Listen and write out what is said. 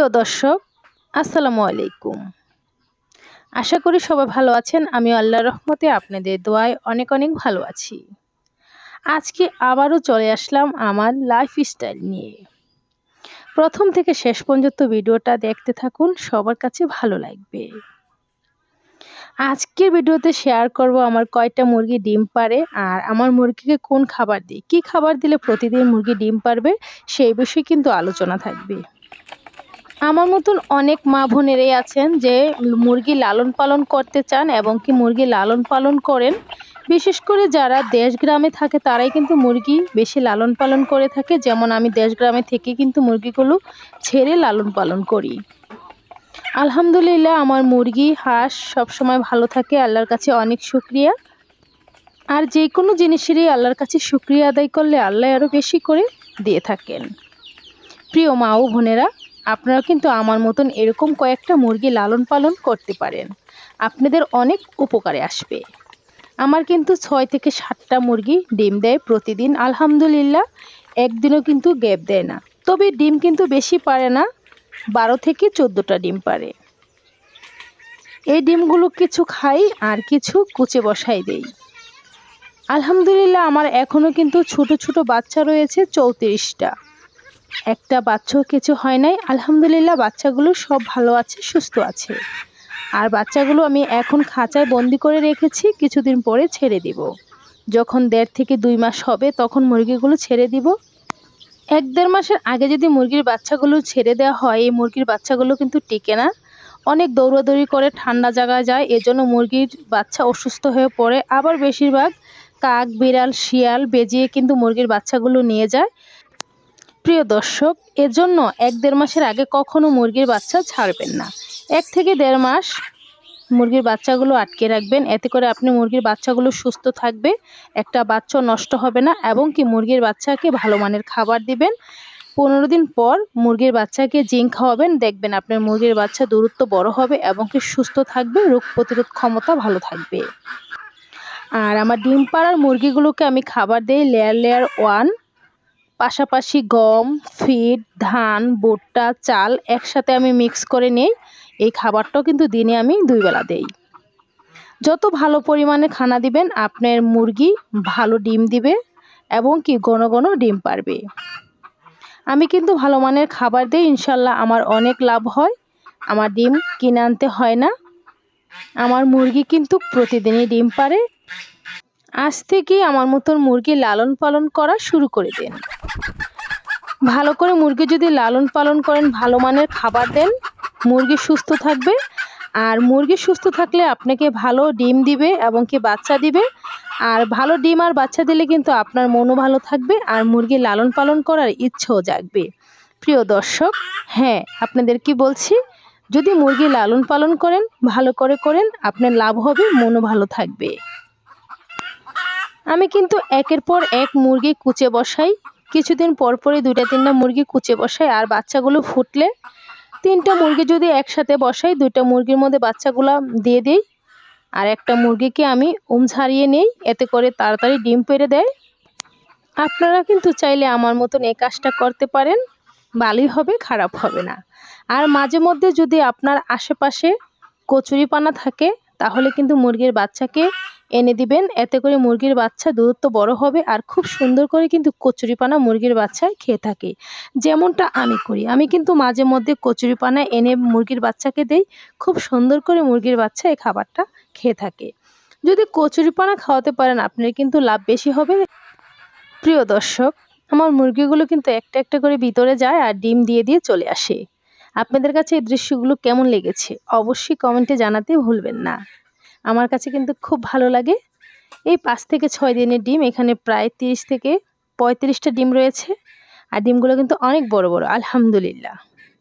প্রিয় দর্শক, আসসালামু আলাইকুম। আশা করি সবাই ভালো আছেন। আমি আল্লাহর রহমতে আপনাদের দোয়ায় অনেক অনেক ভালো আছি। আজকে আবারও চলে আসলাম আমার লাইফ স্টাইল নিয়ে। প্রথম থেকে শেষ পর্যন্ত ভিডিওটা দেখতে থাকুন, সবার কাছে ভালো লাগবে। আজকের ভিডিওতে শেয়ার করব আমার কয়টা মুরগি ডিম পারে আর আমার মুরগিকে কোন খাবার দিই? কি খাবার দিলে প্রতিদিন মুরগি ডিম পারবে সেই বিষয়ে কিন্তু আলোচনা থাকবে। আমার মতন অনেক মা বোনেরাই আছেন যে মুরগি লালন পালন করতে চান এবং কি মুরগি লালন পালন করেন। বিশেষ করে যারা দেশ গ্রামে থাকে, তারাই কিন্তু মুরগি বেশি লালন পালন করে থাকে। যেমন আমি দেশ গ্রামে থেকে কিন্তু মুরগিগুলো ছেড়ে লালন পালন করি। আলহামদুলিল্লাহ, আমার মুরগি, হাঁস সবসময় ভালো থাকে। আল্লাহর কাছে অনেক শুক্রিয়া। আর যে কোনো জিনিসেরই আল্লাহর কাছে শুক্রিয়া আদায় করলে আল্লাহ আরও বেশি করে দিয়ে থাকেন। প্রিয় মা ও বোনেরা আপনারা কিন্তু আমার মতন এরকম কয়েকটা মুরগি লালন পালন করতে পারেন। আপনাদের অনেক উপকারে আসবে। আমার কিন্তু ছয় থেকে সাতটা মুরগি ডিম দেয় প্রতিদিন, আলহামদুলিল্লাহ। একদিনও কিন্তু গ্যাপ দেয় না। তবে ডিম কিন্তু বেশি পারে না, বারো থেকে চোদ্দোটা ডিম পারে। এই ডিমগুলো কিছু খাই আর কিছু কুচে বসাই দেই। আলহামদুলিল্লাহ, আমার এখনও কিন্তু ছোট ছোট বাচ্চা রয়েছে, চৌত্রিশটা। একটা বাচ্চাও কিছু হয় নাই। আলহামদুলিল্লাহ, বাচ্চাগুলো সব ভালো আছে, সুস্থ আছে। আর বাচ্চাগুলো আমি এখন খাঁচায় বন্দি করে রেখেছি, কিছুদিন পরে ছেড়ে দিব। যখন দেড় থেকে দুই মাস হবে, তখন মুরগিগুলো ছেড়ে দিব। এক দেড় মাসের আগে যদি মুরগির বাচ্চাগুলো ছেড়ে দেওয়া হয়, এই মুরগির বাচ্চাগুলো কিন্তু টিকে না। অনেক দৌড়াদৌড়ি করে ঠান্ডা জায়গায় যায়, এজন্য মুরগির বাচ্চা অসুস্থ হয়ে পড়ে। আবার বেশিরভাগ কাক, বিড়াল, শিয়াল বেজিয়ে কিন্তু মুরগির বাচ্চাগুলো নিয়ে যায়। প্রিয় দর্শক, এজন্য এক দেড় মাসের আগে কখনো মুরগির বাচ্চা ছাড়বেন না। এক থেকে দেড় মাস মুরগির বাচ্চাগুলো আটকে রাখবেন। এতে করে আপনি মুরগির বাচ্চাগুলো সুস্থ থাকবে, একটা বাচ্চা নষ্ট হবে না এবং কি মুরগির বাচ্চাকে ভালো মানের খাবার দিবেন। পনেরো দিন পর মুরগির বাচ্চাকে জিঙ্ক খাওয়াবেন, দেখবেন আপনার মুরগির বাচ্চা দূরত্ব বড় হবে এবং কি সুস্থ থাকবে, রোগ প্রতিরোধ ক্ষমতা ভালো থাকবে। আর আমার ডিম পাড়ার মুরগিগুলোকে আমি খাবার দিই লেয়ার লেয়ার ওয়ান। পাশাপাশি গম, ফিড, ধান, ভুট্টা, চাল একসাথে আমি মিক্স করে নিই। এই খাবারটাও কিন্তু দিনে আমি দুইবেলা দেই। যত ভালো পরিমাণে খানা দিবেন, আপনার মুরগি ভালো ডিম দিবে এবং কি ঘন ঘন ডিম পারবে। আমি কিন্তু ভালো মানের খাবার দিই, ইনশাল্লাহ আমার অনেক লাভ হয়। আমার ডিম কিনে আনতে হয় না। আমার মুরগি কিন্তু প্রতিদিনই ডিম পারে। আজ থেকে আমার মতন মুরগি লালন পালন করা শুরু করে দেন। ভালো করে মুরগি যদি লালন পালন করেন, ভালো মানের খাবার দেন, মুরগি সুস্থ থাকবে। আর মুরগি সুস্থ থাকলে আপনাকে ভালো ডিম দিবে এবং কি বাচ্চা দিবে। আর ভালো ডিম আর বাচ্চা দিলে কিন্তু আপনার মনও ভালো থাকবে আর মুরগি লালন পালন করার ইচ্ছেও জাগবে। প্রিয় দর্শক হ্যাঁ আপনাদের কি বলছি? যদি মুরগি লালন পালন করেন, ভালো করে করেন, আপনার লাভ হবে, মনও ভালো থাকবে। আমি কিন্তু একের পর এক মুরগি কুচে বসাই। কিছুদিন পর পরই দুইটা তিনটা মুরগি কুচে বসাই আর বাচ্চাগুলো ফুটলে তিনটা মুরগি যদি একসাথে বসাই, দুইটা মুরগির মধ্যে বাচ্চাগুলো দিয়ে দিই, আর একটা মুরগিকে আমি উম ঝাড়িয়ে নেই, এতে করে তাড়াতাড়ি ডিম পেড়ে দেয়। আপনারা কিন্তু চাইলে আমার মতন এই কাজটা করতে পারেন, ভালোই হবে, খারাপ হবে না। আর মাঝে মধ্যে যদি আপনার আশেপাশে কচুরিপানা থাকে, তাহলে কিন্তু মুরগির বাচ্চাকে এনে দিবেন। এতে করে মুরগির বাচ্চা দূরত্ব বড় হবে আর খুব সুন্দর করে কিন্তু কচুরিপানা মুরগির বাচ্চায় খেয়ে থাকে। যেমনটা আমি করি। আমি কিন্তু মাঝে মধ্যে কচুরিপানা এনে মুরগির বাচ্চাকে দেই। খুব সুন্দর করে মুরগির বাচ্চা এই খাবারটা খেয়ে থাকে। যদি কচুরিপানা খাওয়াতে পারেন, আপনার কিন্তু লাভ বেশি হবে। প্রিয় দর্শক, আমার মুরগিগুলো কিন্তু একটা একটা করে ভিতরে যায় আর ডিম দিয়ে দিয়ে চলে আসে। আপনাদের কাছে এই দৃশ্যগুলো কেমন লেগেছে? অবশ্যই কমেন্টে জানাতে ভুলবেন না। আমার কাছে কিন্তু খুব ভালো লাগে। এই পাঁচ থেকে ছয় দিনের ডিম, এখানে প্রায় তিরিশ থেকে পঁয়ত্রিশটা ডিম রয়েছে। আর ডিমগুলো কিন্তু অনেক বড় বড়, আলহামদুলিল্লাহ।